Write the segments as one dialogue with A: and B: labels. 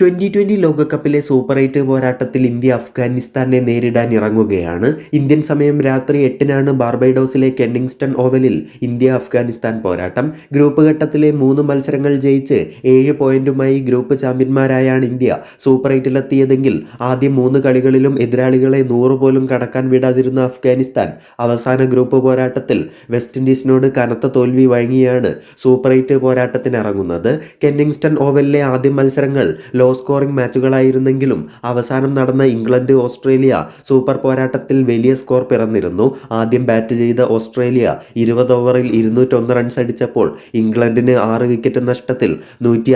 A: Twenty twenty ലോകകപ്പിലെ super eight പോരാട്ടത്തിൽ India അഫ്ഗാനിസ്ഥാനെ നേരിടാൻ ഇറങ്ങുകയാണ്. ഇന്ത്യൻ സമയം രാത്രി എട്ടിനാണ് ബാർബൈഡോസിലെ കെന്നിങ്സ്റ്റൺ ഓവലിൽ ഇന്ത്യ അഫ്ഗാനിസ്ഥാൻ പോരാട്ടം. ഗ്രൂപ്പ് ഘട്ടത്തിലെ മൂന്ന് മത്സരങ്ങൾ ജയിച്ച് ഏഴ് പോയിന്റുമായി ഗ്രൂപ്പ് ചാമ്പ്യന്മാരായാണ് ഇന്ത്യ സൂപ്പർ എയ്റ്റിലെത്തിയതെങ്കിൽ ആദ്യം മൂന്ന് കളികളിലും എതിരാളികളെ നൂറ് പോലും കടക്കാൻ വിടാതിരുന്ന അഫ്ഗാനിസ്ഥാൻ അവസാന ഗ്രൂപ്പ് പോരാട്ടത്തിൽ വെസ്റ്റ് ഇൻഡീസിനോട് കനത്ത തോൽവി വഴങ്ങിയാണ് സൂപ്പർ എയ്റ്റ് പോരാട്ടത്തിനിറങ്ങുന്നത്. കെന്നിങ്സ്റ്റൺ ഓവലിലെ ആദ്യ മത്സരങ്ങൾ ലോ സ്കോറിംഗ് മാച്ചുകളായിരുന്നെങ്കിലും അവസാനം നടന്ന ഇംഗ്ലണ്ട് ഓസ്ട്രേലിയ സൂപ്പർ പോരാട്ടത്തിൽ വലിയ സ്കോർ പിറന്നിരുന്നു. ആദ്യം ബാറ്റ് ചെയ്ത ഓസ്ട്രേലിയ ഇരുപത് ഓവറിൽ ഇരുന്നൂറ്റൊന്ന് റൺസ് അടിച്ചപ്പോൾ ഇംഗ്ലണ്ടിന് ആറ് വിക്കറ്റ് നഷ്ടത്തിൽ നൂറ്റി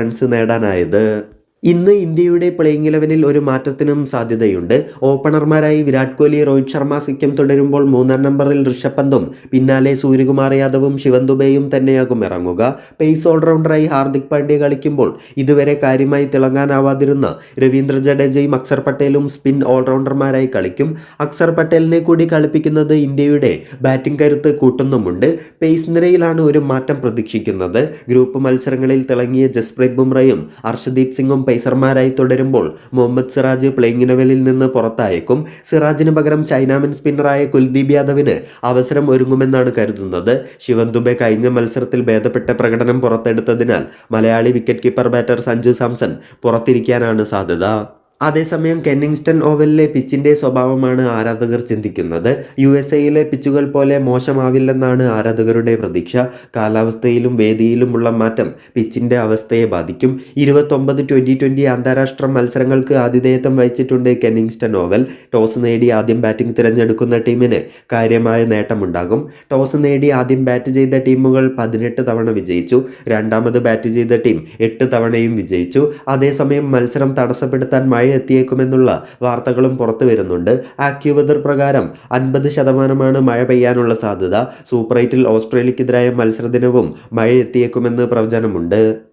A: റൺസ് നേടാനായത്. ഇന്ന് ഇന്ത്യയുടെ പ്ലേയിങ് ഇലവനിൽ ഒരു മാറ്റത്തിനും സാധ്യതയുണ്ട്. ഓപ്പണർമാരായി വിരാട് കോഹ്ലി രോഹിത് ശർമ്മ സഖ്യം തുടരുമ്പോൾ മൂന്നാം നമ്പറിൽ ഋഷഭ് പന്തും പിന്നാലെ സൂര്യകുമാർ യാദവും ശിവൻ ദുബെയും തന്നെയാകും ഇറങ്ങുക. പേസ് ഓൾറൗണ്ടറായി ഹാർദിക് പാണ്ഡ്യ കളിക്കുമ്പോൾ ഇതുവരെ കാര്യമായി തിളങ്ങാനാവാതിരുന്ന രവീന്ദ്ര ജഡേജയും അക്സർ പട്ടേലും സ്പിൻ ഓൾറൗണ്ടർമാരായി കളിക്കും. അക്സർ പട്ടേലിനെ കൂടി കളിപ്പിക്കുന്നത് ഇന്ത്യയുടെ ബാറ്റിംഗ് കരുത്ത് കൂട്ടുന്നുമുണ്ട്. പേസ് നിരയിലാണ് ഒരു മാറ്റം പ്രതീക്ഷിക്കുന്നത്. ഗ്രൂപ്പ് മത്സരങ്ങളിൽ തിളങ്ങിയ ജസ്പ്രീത് ബുംറയും അർഷദീപ് സിംഗും പേസർമാരായി തുടരുമ്പോൾ മുഹമ്മദ് സിറാജ് പ്ലേയിങ് ഇലവനിൽ നിന്ന് പുറത്തായേക്കും. സിറാജിന് പകരം ചൈനാമൻ സ്പിന്നറായ കുൽദീപ് യാദവിന് അവസരം ഒരുങ്ങുമെന്നാണ് കരുതുന്നത്. ശിവൻ ദുബെ കഴിഞ്ഞ മത്സരത്തിൽ ഭേദപ്പെട്ട പ്രകടനം പുറത്തെടുത്തതിനാൽ Malayali wicket keeper batter Sanju Samson പുറത്തിരിക്കാനാണ് സാധ്യത. അതേസമയം കെന്നിങ്സ്റ്റൺ ഓവലിലെ പിച്ചിന്റെ സ്വഭാവമാണ് ആരാധകർ ചിന്തിക്കുന്നത്. യു എസ് എയിലെ പിച്ചുകൾ പോലെ മോശമാവില്ലെന്നാണ് ആരാധകരുടെ പ്രതീക്ഷ. കാലാവസ്ഥയിലും വേദിയിലുമുള്ള മാറ്റം പിച്ചിന്റെ അവസ്ഥയെ ബാധിക്കും. ഇരുപത്തൊമ്പത് ട്വന്റി ട്വന്റി അന്താരാഷ്ട്ര മത്സരങ്ങൾക്ക് ആതിഥേയത്വം വഹിച്ചിട്ടുണ്ട് കെന്നിങ്സ്റ്റൺ ഓവൽ. ടോസ് നേടി ആദ്യം ബാറ്റിംഗ് തിരഞ്ഞെടുക്കുന്ന ടീമിന് കാര്യമായ നേട്ടമുണ്ടാകും. ടോസ് നേടി ആദ്യം ബാറ്റ് ചെയ്ത ടീമുകൾ പതിനെട്ട് തവണ വിജയിച്ചു. രണ്ടാമത് ബാറ്റ് ചെയ്ത ടീം എട്ട് തവണയും വിജയിച്ചു. അതേസമയം മത്സരം തടസ്സപ്പെടുത്താൻ മഴ എത്തിയേക്കുമെന്നുള്ള വാർത്തകളും പുറത്തു വരുന്നുണ്ട്. ആക്യുവെതർ പ്രകാരം അൻപത് ശതമാനമാണ് മഴ പെയ്യാനുള്ള സാധ്യത. സൂപ്പർ എയ്റ്റിൽ ഓസ്ട്രേലിയക്കെതിരായ മത്സരദിനവും മഴ എത്തിയേക്കുമെന്ന് പ്രവചനമുണ്ട്.